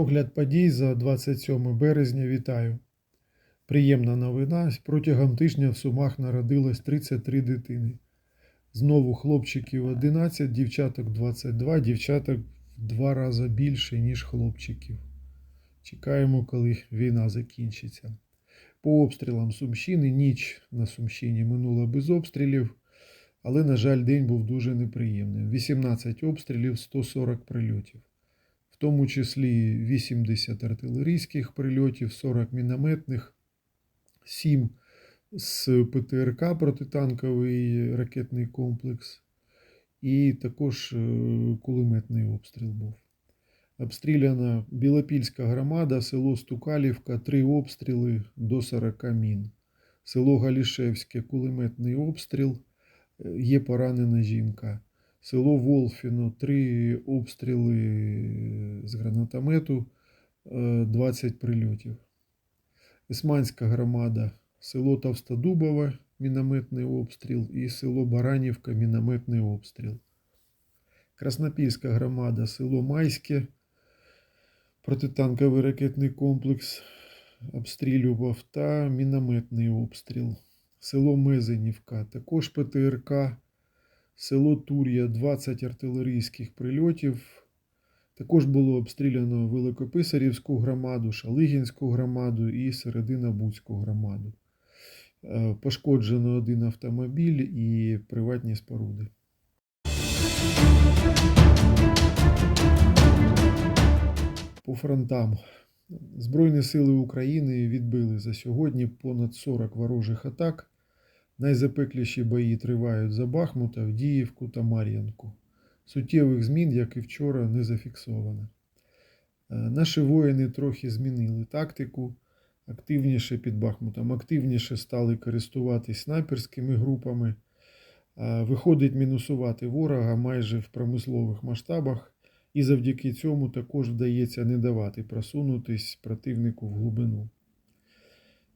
Огляд подій за 27 березня. Вітаю. Приємна новина. Протягом тижня в Сумах народилось 33 дитини. Знову хлопчиків 11, дівчаток 22, дівчаток в два рази більше, ніж хлопчиків. Чекаємо, коли війна закінчиться. По обстрілам Сумщини ніч на Сумщині минула без обстрілів, але, на жаль, день був дуже неприємним. 18 обстрілів, 140 прильотів тому числі 80 артилерійських прильотів, 40 мінометних, 7 з ПТРК протитанковий ракетний комплекс, і також е, кулеметний обстріл був. Обстріляна Білопільська громада, село Стукалівка, 3 обстріли до 40 мін. Село Галішевське, кулеметний обстріл, е, є поранена жінка. Село Волфіно, три обстріли з гранатомету, е, 20 прильотів. Ісманська громада, село Товстодубове, мінометний обстріл і село Баранівка, мінометний обстріл. Краснопільська громада, село Майське, протитанковий ракетний комплекс обстрілював та мінометний обстріл. Село Мезенівка, також ПТРК. Село Тур'я 20 артилерійських прильотів. Також було обстріляно Великописарівську громаду, Шалигінську громаду і Серединобудську громаду. Е, Пошкоджено один автомобіль і приватні споруди. По фронтам. Збройні сили України відбили за сьогодні понад 40 ворожих атак. Найзапекліші бої тривають за Бахмут, Авдіївку та Мар'янку. Суттєвих змін, як і вчора, не зафіксовано. Е, Наші воїни трохи змінили тактику, активніше під Бахмутом, активніше стали користуватись снайперськими групами. Е, Виходить мінусувати ворога майже в промислових масштабах, і завдяки цьому також вдається не давати просунутись противнику в глибину.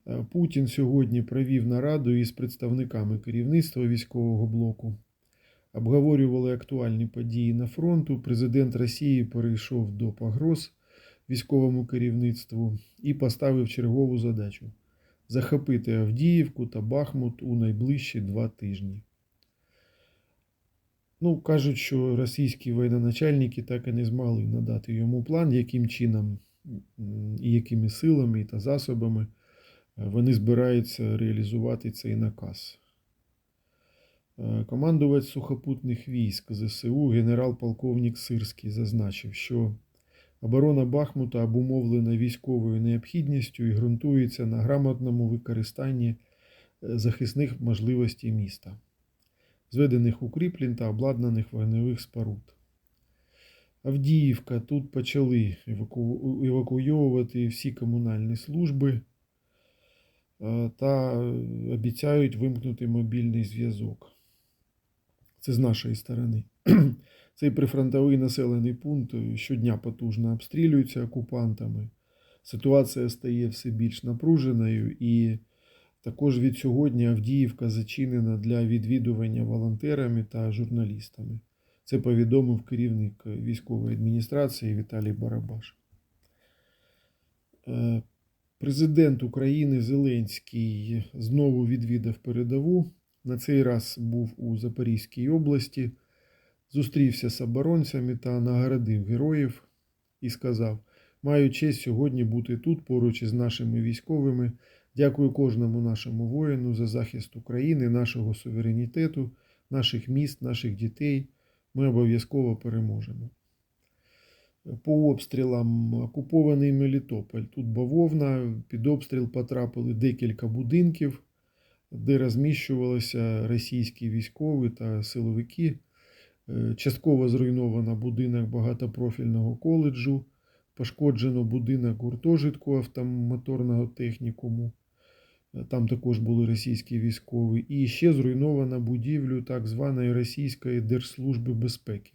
Е, Путін сьогодні провів нараду із представниками керівництва військового блоку. Обговорювали актуальні події на фронту. Президент Росії перейшов до погроз військовому керівництву і поставив чергову задачу захопити Авдіївку та Бахмут у найближчі два тижні. Ну, кажуть, що російські воєноначальники так і не змогли надати йому план, яким чином і якими силами та засобами вони збираються реалізувати цей наказ. Е, Командувач сухопутних військ ЗСУ генерал-полковник Сирський зазначив, що оборона Бахмута обумовлена військовою необхідністю і ґрунтується на грамотному використанні е, захисних можливостей міста, зведених укріплень та обладнаних вогневих споруд. Авдіївка тут почали еваку... евакуйовувати всі комунальні служби та обіцяють вимкнути мобільний зв'язок. Це з нашої сторони. Цей прифронтовий населений пункт щодня потужно обстрілюється окупантами. Ситуація стає все більш напруженою, і також від сьогодні Авдіївка зачинена для відвідування волонтерами та журналістами. Це повідомив керівник військової адміністрації Віталій Барабаш. Президент України Зеленський знову відвідав передову. На цей раз був у Запорізькій області, зустрівся з оборонцями та нагородив героїв і сказав: Маю честь сьогодні бути тут поруч із нашими військовими. Дякую кожному нашому воїну за захист України, нашого суверенітету, наших міст, наших дітей. Ми обов'язково переможемо. По обстрілам окупований Мелітополь. Тут бавовна, під обстріл потрапили декілька будинків, де розміщувалися російські військові та силовики. Е, Частково зруйновано будинок багатопрофільного коледжу, пошкоджено будинок гуртожитку автомоторного технікуму. Е, Там також були російські військові. І ще зруйнована будівлю так званої Російської Держслужби безпеки.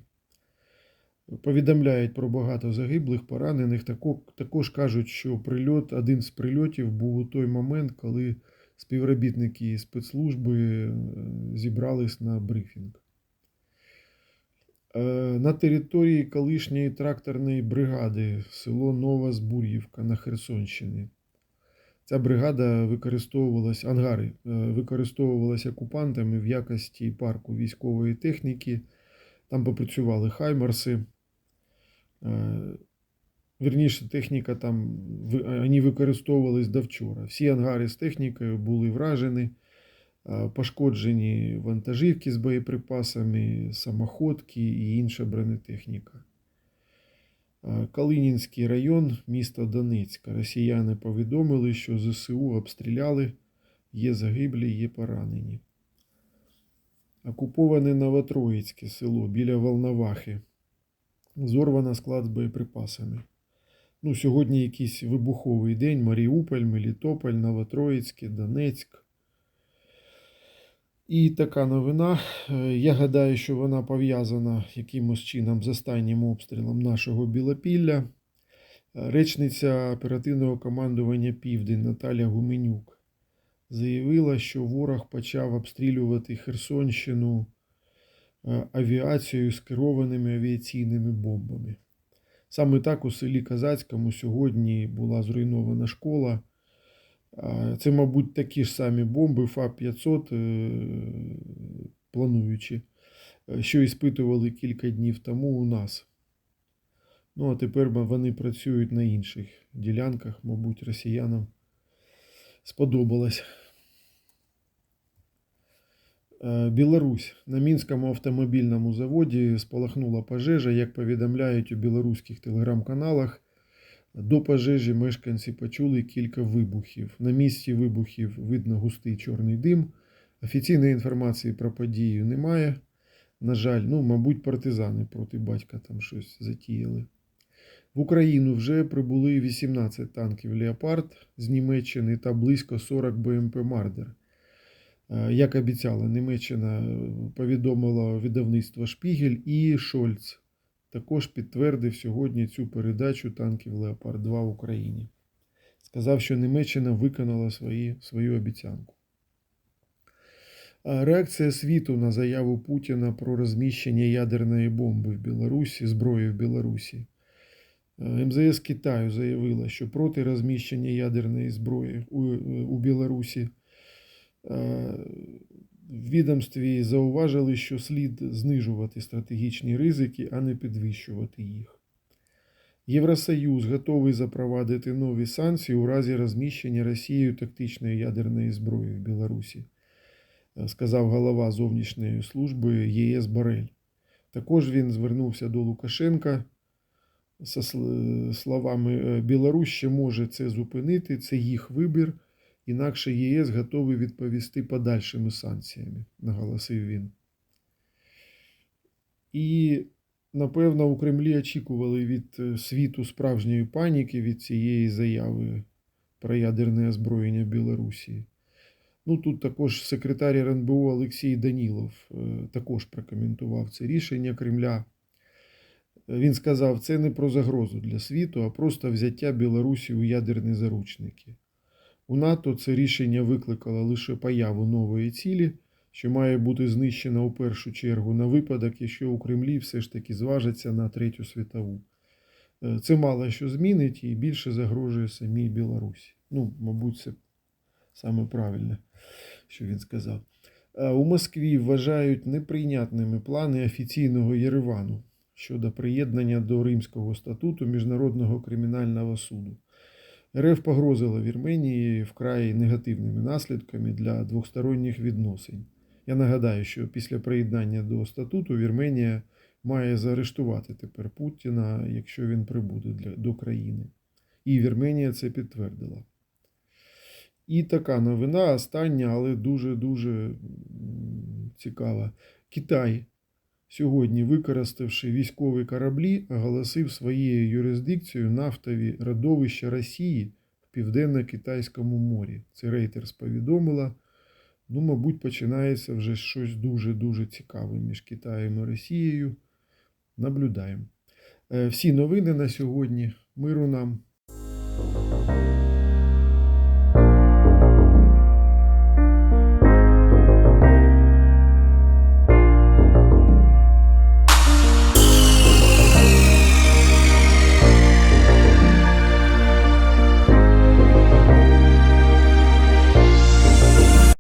Повідомляють про багато загиблих, поранених. Також кажуть, що прильот, один з прильотів був у той момент, коли співробітники спецслужби е, зібрались на брифінг. Е, На території колишньої тракторної бригади село Нова Збур'ївка на Херсонщині. Ця бригада використовувалась, ангари е, використовувалася окупантами в якості парку військової техніки. Там попрацювали хаймарси. Е, Вірніше, техніка там вони використовувались до вчора. Всі ангари з технікою були вражені, е, пошкоджені вантажівки з боєприпасами, самоходки і інша бронетехніка. Е, Калинінський район, місто Донецька. Росіяни повідомили, що ЗСУ обстріляли, є загиблі, є поранені. Окуповане Новотроїцьке село біля Волновахи. Зорвано склад з боєприпасами. Ну, сьогодні якийсь вибуховий день. Маріуполь, Мелітополь, Новотроїцьке, Донецьк. І така новина. Е, Я гадаю, що вона пов'язана якимось чином з останнім обстрілом нашого Білопілля. Е, Речниця оперативного командування Південь Наталя Гуменюк заявила, що ворог почав обстрілювати Херсонщину авіацією з керованими авіаційними бомбами. Саме так у селі Казацькому сьогодні була зруйнована школа. Це, мабуть, такі ж самі бомби ФАП-500, е, плануючи, е, що іспитували кілька днів тому у нас. Ну, а тепер вони працюють на інших ділянках, мабуть, росіянам сподобалось. Е, Білорусь на мінському автомобільному заводі спалахнула пожежа. Як повідомляють у білоруських телеграм-каналах, до пожежі мешканці почули кілька вибухів. На місці вибухів видно густий чорний дим. Офіційної інформації про подію немає. На жаль, ну, мабуть, партизани проти батька там щось затіяли. В Україну вже прибули 18 танків Леопард з Німеччини та близько 40 БМП Мардер. Е, Як обіцяла, Німеччина е, повідомила видавництво Шпігель і Шольц також підтвердив сьогодні цю передачу танків Леопард 2 в Україні. Сказав, що Німеччина виконала свої, свою обіцянку. Реакція світу на заяву Путіна про розміщення ядерної бомби в Білорусі, зброї в Білорусі. Е, МЗС Китаю заявила, що проти розміщення ядерної зброї у, у Білорусі Е, в відомстві зауважили, що слід знижувати стратегічні ризики, а не підвищувати їх. Євросоюз готовий запровадити нові санкції у разі розміщення Росією тактичної ядерної зброї в Білорусі, е, сказав голова зовнішньої служби ЄС Борель. Також він звернувся до Лукашенка зі словами «Е, Білорусь ще може це зупинити, це їх вибір. Інакше ЄС готовий відповісти подальшими санкціями, наголосив він. І, напевно, у Кремлі очікували від е, світу справжньої паніки від цієї заяви про ядерне озброєння Білорусі. Ну, тут також секретар РНБО Олексій Данілов е, також прокоментував це рішення Кремля. Він сказав, це не про загрозу для світу, а просто взяття Білорусі у ядерні заручники. У НАТО це рішення викликало лише появу нової цілі, що має бути знищена у першу чергу на випадок, якщо у Кремлі все ж таки зважиться на Третю світову. Е, Це мало що змінить і більше загрожує самій Білорусі. Ну, мабуть, це саме правильне, що він сказав. Е, У Москві вважають неприйнятними плани офіційного Єревану щодо приєднання до Римського статуту Міжнародного кримінального суду. РФ погрозила Вірменії вкрай негативними наслідками для двосторонніх відносин. Я нагадаю, що після приєднання до статуту Вірменія має заарештувати тепер Путіна, якщо він прибуде для, до країни. І Вірменія це підтвердила. І така новина остання, але дуже-дуже цікава. Китай сьогодні, використавши військові кораблі, оголосив своєю юрисдикцією нафтові родовища Росії в Південно-Китайському морі. Це Reuters повідомила. Ну, мабуть, починається вже щось дуже-дуже цікаве між Китаєм і Росією. Наблюдаємо. Е, Всі новини на сьогодні. Миру нам.